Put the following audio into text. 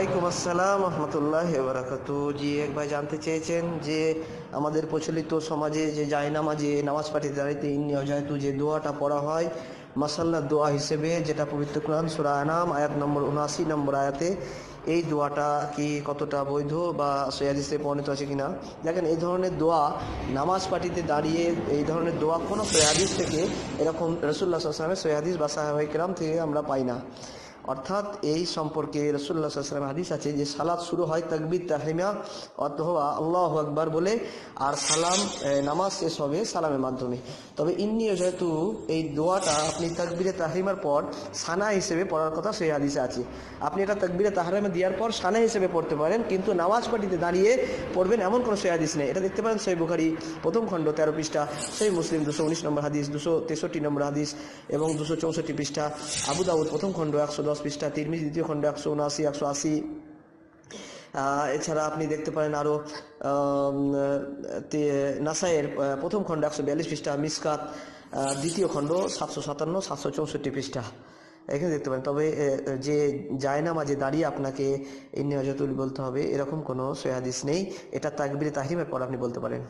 আসসালাম রহমতুল্লাহ বারাকাত। জি, এক ভাই জানতে চেয়েছেন যে আমাদের প্রচলিত সমাজে যে জায়নামাজে নামাজ পাঠিয়ে দাঁড়িয়ে ইন্নি অজায়তু যে দোয়াটা পড়া হয়, মাসাল্লা দোয়া হিসেবে যেটা পবিত্র কোরআন সুরা আনাম, আয়াত নম্বর উনআশি নম্বর আয়াতে এই দোয়াটা কি কতটা বৈধ বা সৈয়াদিসে পরিণত আছে কিনা? দেখেন, এই ধরনের দোয়া নামাজ পাঠিতে দাঁড়িয়ে এই ধরনের দোয়া কোনো সৈয়াদিস থেকে এরকম রসুল্লাহ আসলামের সৈয়াদিস বা সাহাবাইকরাম থেকে আমরা পাই না। অর্থাৎ এই সম্পর্কে রসুল্লাহ সাল্লাম হাদিস আছে যে সালাদ শুরু হয় তাকবির তাহিমা অথবা আল্লাহ আকবার বলে, আর সালাম নামাজ শেষ হবে সালামের মাধ্যমে। তবে ইন্নি যেহেতু এই দোয়াটা আপনি তাকবিরে তাহিমার পর সানা হিসেবে পড়ার কথা সেই হাদিসে আছে। আপনি এটা তাকবিরে তাহারামে দেওয়ার পর সানা হিসেবে পড়তে পারেন, কিন্তু নামাজ পাটিতে দাঁড়িয়ে পড়বেন এমন কোনো সেই হাদিস নেই। এটা দেখতে পারেন সেই বুখারি প্রথম খণ্ড তেরো পৃষ্ঠা, সেই মুসলিম দুশো উনিশ নম্বর হাদিস, দুশো তেষট্টি নম্বর হাদিস এবং দুশো চৌষট্টি পৃষ্ঠা, আবু দাউদ প্রথম খণ্ড একশো দশ পৃষ্ঠা, তিরমিজ, দ্বিতীয় খণ্ড একশো উনআশি, একশো আশি। এছাড়া আপনি দেখতে পারেন আরও নাসায়ের প্রথম খণ্ড একশো বিয়াল্লিশ পৃষ্ঠা, মিসকাত দ্বিতীয় খণ্ড সাতশো সাতান্ন, সাতশো চৌষট্টি পৃষ্ঠা। এখানে দেখতে পারেন, তবে যে জায়না মাঝে দাঁড়িয়ে আপনাকে ইন্নি হজরতুল বলতে হবে, এরকম কোনো সৈহাদিস নেই। এটা তাকবিরে তাহিমের পর আপনি বলতে পারেন।